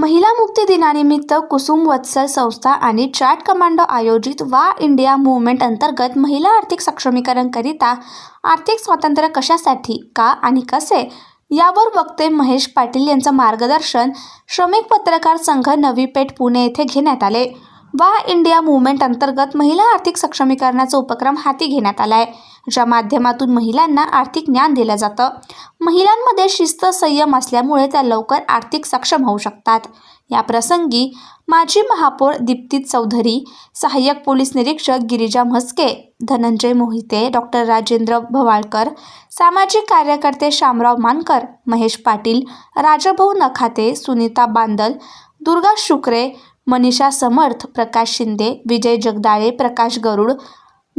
महिला मुक्ती दिनानिमित्त कुसुम वत्सल संस्था आणि चॅट कमांडो आयोजित वा इंडिया मुवमेंट अंतर्गत महिला आर्थिक सक्षमीकरणकरिता आर्थिक स्वातंत्र्य कशासाठी का आणि कसे? यावर वक्ते महेश पाटील यांचं मार्गदर्शन श्रमिक पत्रकार संघ नवी पेठ पुणे येथे घेण्यात आले. वा इंडिया मुवमेंट अंतर्गत महिला आर्थिक सक्षमीकरणाचा उपक्रम हाती घेण्यात आला आहे ज्या माध्यमातून महिलांना आर्थिक ज्ञान दिलं जातं. महिलांमध्ये शिस्त संयम असल्यामुळे त्या लवकर आर्थिक सक्षम होऊ शकतात. या प्रसंगी माजी महापौर दीप्ती चौधरी सहाय्यक पोलीस निरीक्षक गिरिजा म्हस्के धनंजय मोहिते डॉक्टर राजेंद्र भवाळकर सामाजिक कार्यकर्ते शामराव मानकर महेश पाटील राजभाऊ नखाते सुनीता बांदल दुर्गा शुक्रे मनीषा समर्थ प्रकाश शिंदे विजय जगदाळे प्रकाश गरुड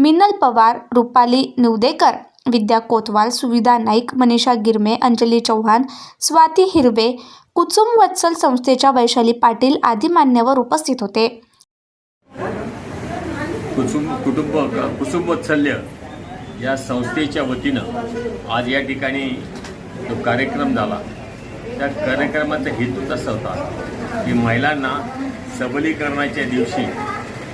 मिनल पवार रुपाली निवदेकर विद्या कोतवाल सुविधा नाईक मनीषा गिरमे अंजली चव्हाण स्वाती हिरवे कुचुम वत्सल संस्थेच्या वैशाली पाटील आदी मान्यवर उपस्थित होते. कुसुम कुटुंब कुसुमवत्सल्य या संस्थेच्या वतीनं आज या ठिकाणी जो कार्यक्रम झाला त्या कार्यक्रमाचा हेतू तसा होता की महिलांना सबलीकरणाच्या दिवशी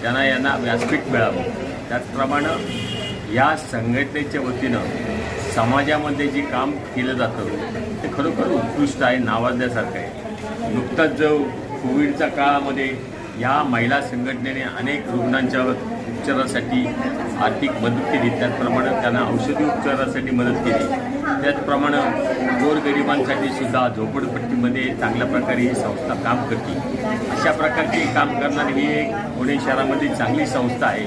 त्यांना यांना व्यासपीठ मिळावं. त्याचप्रमाणे या संघटनेच्या वतीनं समाजामध्ये जे काम केलं जातं ते खरोखर उत्कृष्ट आहे नावाजण्यासारखं आहे. नुकताच जो कोविडच्या काळामध्ये या महिला संघटनेने अनेक रुग्णांच्या उपचारासाठी आर्थिक मदत केली. त्याचप्रमाणे त्यांना औषधी उपचारासाठी मदत केली. त्याचप्रमाणे गोरगरिबांसाठी सुद्धा झोपडपट्टीमध्ये चांगल्या प्रकारे ही संस्था काम करते. अशा प्रकारची काम करणारी ही एक पुणे शहरामध्ये चांगली संस्था आहे.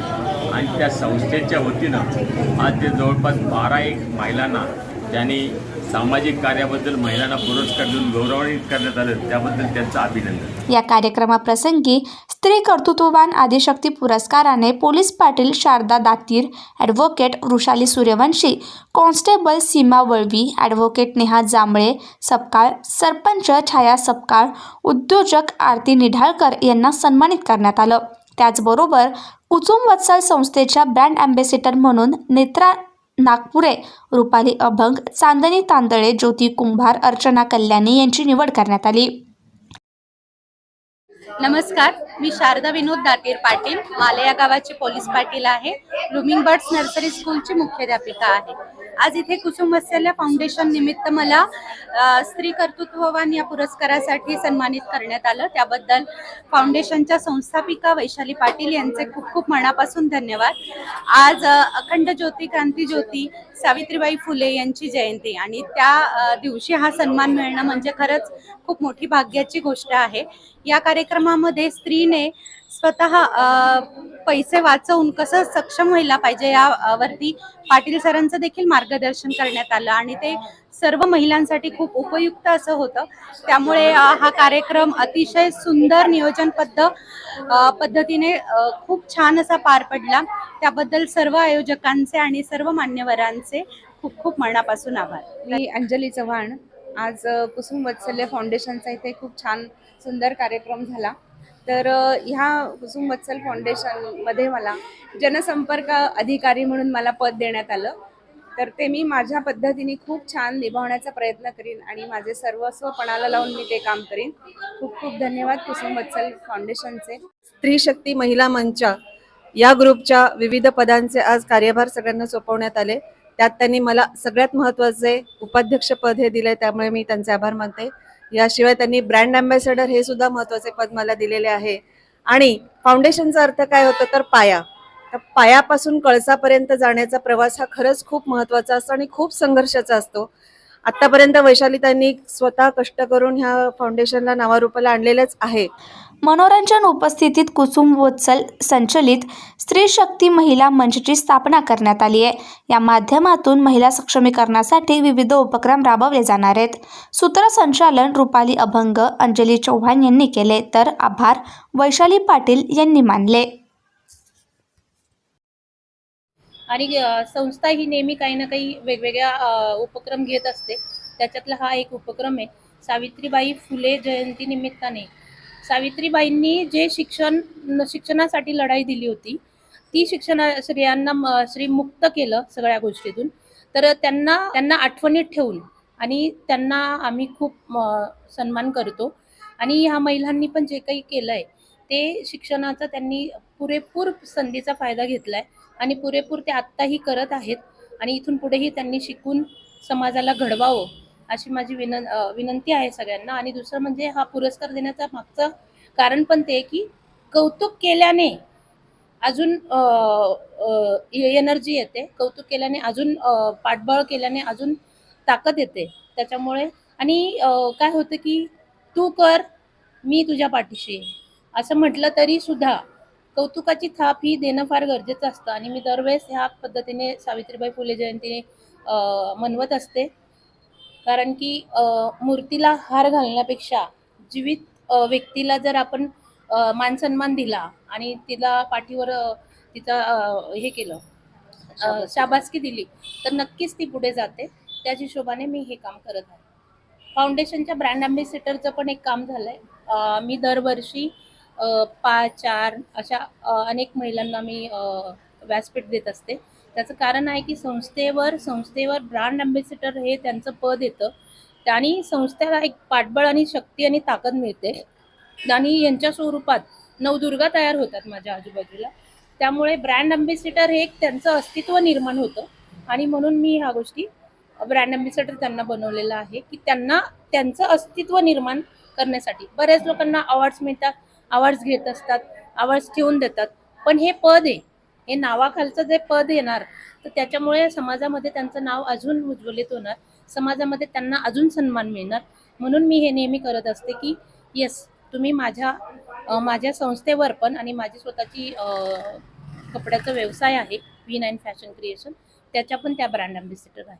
आणि त्या संस्थेच्या वतीनं आज ते जवळपास बारा एक महिलांना त्यांनी सामाजिक कार्याबद्दल महिलांना पुरस्कार देऊन गौरवान्वित करण्यात आलं त्याबद्दल त्यांचं अभिनंदन. या कार्यक्रमाप्रसंगी स्त्री कर्तृत्ववान आदिशक्ती पुरस्काराने police Patil Sharada Datir advocate Vrushali Suryavanshi constable Seema Valvi advocate Neha Jambhale Sapkal sarpanch Chhaya Sapkal उद्योजक आरती निढाळकर यांना सन्मानित करण्यात आलं. त्याचबरोबर कुचुम वत्सल संस्थेच्या ब्रँड अँबॅसिडर म्हणून नेत्रा नागपुरे. रुपाली अभंग चांदनी तांदळे ज्योती कुंभार अर्चना कल्याणी यांची निवड करण्यात आली. नमस्कार मी शारदा विनोद दातीर पाटील. माले या गावाची पोलीस पाटील आहे. ब्लुमिंग बर्ड्स नर्सरी स्कूलची मुख्याध्यापिका आहे. आज इथे कुसुम वत्सल्य फाउंडेशन निमित्त मला स्त्री कर्तृत्ववान या पुरस्कारासाठी सन्मानित करण्यात आलं. त्याबद्दल फाउंडेशनच्या संस्थापिका वैशाली पाटील यांचे खूप खूप मनापासून धन्यवाद. आज अखंड ज्योती क्रांती ज्योती सावित्रीबाई फुले यांची जयंती. आणि त्या दिवशी हा सन्मान मिळणं म्हणजे खरंच खूप मोठी भाग्याची गोष्ट आहे. या कार्यक्रमामध्ये स्त्रीने स्वतः पैसे वाचवून कसं सक्षम व्हायला पाहिजे यावरती पाटील सरांचं देखील मार्गदर्शन करण्यात आलं. आणि ते सर्व महिलांसाठी खूप उपयुक्त असं होतं. त्यामुळे हा कार्यक्रम अतिशय सुंदर नियोजनबद्ध पद्धतीने खूप छान असा पार पडला. त्याबद्दल सर्व आयोजकांचे आणि सर्व मान्यवरांचे खूप खूप मनापासून आभार. मी अंजली चव्हाण. आज कुसुम वत्सल्य फाउंडेशनचा इथे खूप छान सुंदर कार्यक्रम झाला. तर ह्या कुसुम वत्सल फाउंडेशनमध्ये मला जनसंपर्क अधिकारी म्हणून मला पद देण्यात आलं. तर ते मी माझ्या पद्धतीने खूप छान निभावण्याचा प्रयत्न करीन आणि माझे सर्वस्व पणाला लावून मी ते काम करीन. खूप खूप धन्यवाद कुसुम वत्सल फाउंडेशनचे. स्त्री शक्ती महिला मंच. या ग्रुपच्या विविध पदांचे आज कार्यभार सगळ्यांना सोपवण्यात आले. त्यात त्यांनी मला सगळ्यात महत्त्वाचे उपाध्यक्षपद हे दिले त्यामुळे मी त्यांचे आभार मानते. याशिवाय त्यांनी ब्रँड अँबॅसेडर हे सुद्धा महत्त्वाचे पद मला दिलेले आहे. आणि फाउंडेशनचा अर्थ काय होतं तर पाया. तर पायापासून कळसापर्यंत जाण्याचा प्रवास हा खरंच खूप महत्त्वाचा असतो आणि खूप संघर्षाचा असतो. आत्तापर्यंत वैशाली त्यांनी स्वतः कष्ट करून ह्या फाउंडेशनला नावारूपाला आणलेलंच आहे. मनोरंजन उपस्थितीत कुसुम वत्सल संचलित स्त्री शक्ती महिला मंचची स्थापना करण्यात आली आहे. या माध्यमातून महिला सक्षमीकरणासाठी विविध उपक्रम राबवले जाणार आहेत. सूत्रसंचालन रुपाली अभंग अंजली चव्हाण यांनी केले तर आभार वैशाली पाटील यांनी मानले. आणि संस्था ही नेहमी काही ना काही वेगवेगळ्या उपक्रम घेत असते. त्याच्यातला हा एक उपक्रम आहे. सावित्रीबाई फुले जयंती निमित्ताने. सावित्रीबाईंनी जे शिक्षण शिक्षणासाठी लढाई दिली होती ती शिक्षणा स्त्रियांना म- श्री मुक्त केलं सगळ्या गोष्टीतून. तर त्यांना त्यांना आठवणीत ठेवून आणि त्यांना आम्ही खूप सन्मान करतो. आणि ह्या महिलांनी पण जे काही केलं आहे ते शिक्षणाचा त्यांनी पुरेपूर संधीचा फायदा घेतला आहे आणि पुरेपूर ते आत्ताही करत आहेत आणि इथून पुढेही त्यांनी शिकून समाजाला घडवावं अशी माझी विनं विनंती आहे सगळ्यांना. आणि दुसरं म्हणजे हा पुरस्कार देण्याचा मागचं कारण पण ते की कौतुक केल्याने अजून एनर्जी येते. कौतुक केल्याने अजून पाठबळ केल्याने अजून ताकद येते. त्याच्यामुळे आणि काय होतं की तू कर मी तुझ्या पाठीशी असं म्हटलं तरी सुद्धा कौतुकाची थाप ही देणं फार गरजेचं असतं. आणि मी दरवेळेस ह्या पद्धतीने सावित्रीबाई फुले जयंती अं, मनवत असते. कारण की मूर्तीला हार घालण्यापेक्षा जीवित व्यक्तीला जर आपण मानसन्मान दिला आणि तिला पाठीवर तिचा हे केलं शाबासकी. दिली तर नक्कीच ती पुढे जाते. त्याच हिशोबाने मी हे काम करत आहे. फाउंडेशनच्या ब्रँड अम्बॅसिडरचं पण एक काम झालंय. अं, मी दरवर्षी पाच चार अशा अनेक महिलांना मी व्यासपीठ देत असते. त्याचं कारण आहे की संस्थेवर संस्थेवर ब्रँड अँबेसिडर हे त्यांचं पद येतं. आणि संस्थेला एक पाठबळ आणि शक्ती आणि ताकद मिळते. आणि यांच्या स्वरूपात नवदुर्गा तयार होतात माझ्या आजूबाजूला. त्यामुळे ब्रँड अँबेसिडर हे एक त्यांचं अस्तित्व निर्माण होतं. आणि म्हणून मी ह्या गोष्टी ब्रँड अँबेसिडर त्यांना बनवलेलं आहे की त्यांना त्यांचं अस्तित्व निर्माण करण्यासाठी. बऱ्याच लोकांना अवॉर्ड्स मिळतात. आवाज घेत असतात आवाज ठेवून देतात. पण हे पद आहे. हे नावाखालचं जे पद येणार तर त्याच्यामुळे समाजामध्ये त्यांचं नाव अजून उज्ज्वलित होणार. समाजामध्ये त्यांना अजून सन्मान मिळणार. म्हणून मी हे नेहमी करत असते की येस तुम्ही माझ्या माझ्या संस्थेवर पण आणि माझी स्वतःची कपड्याचा व्यवसाय आहे वी नाईन फॅशन क्रिएशन त्याच्या पण त्या ब्रँड अम्बॅसिडर आहे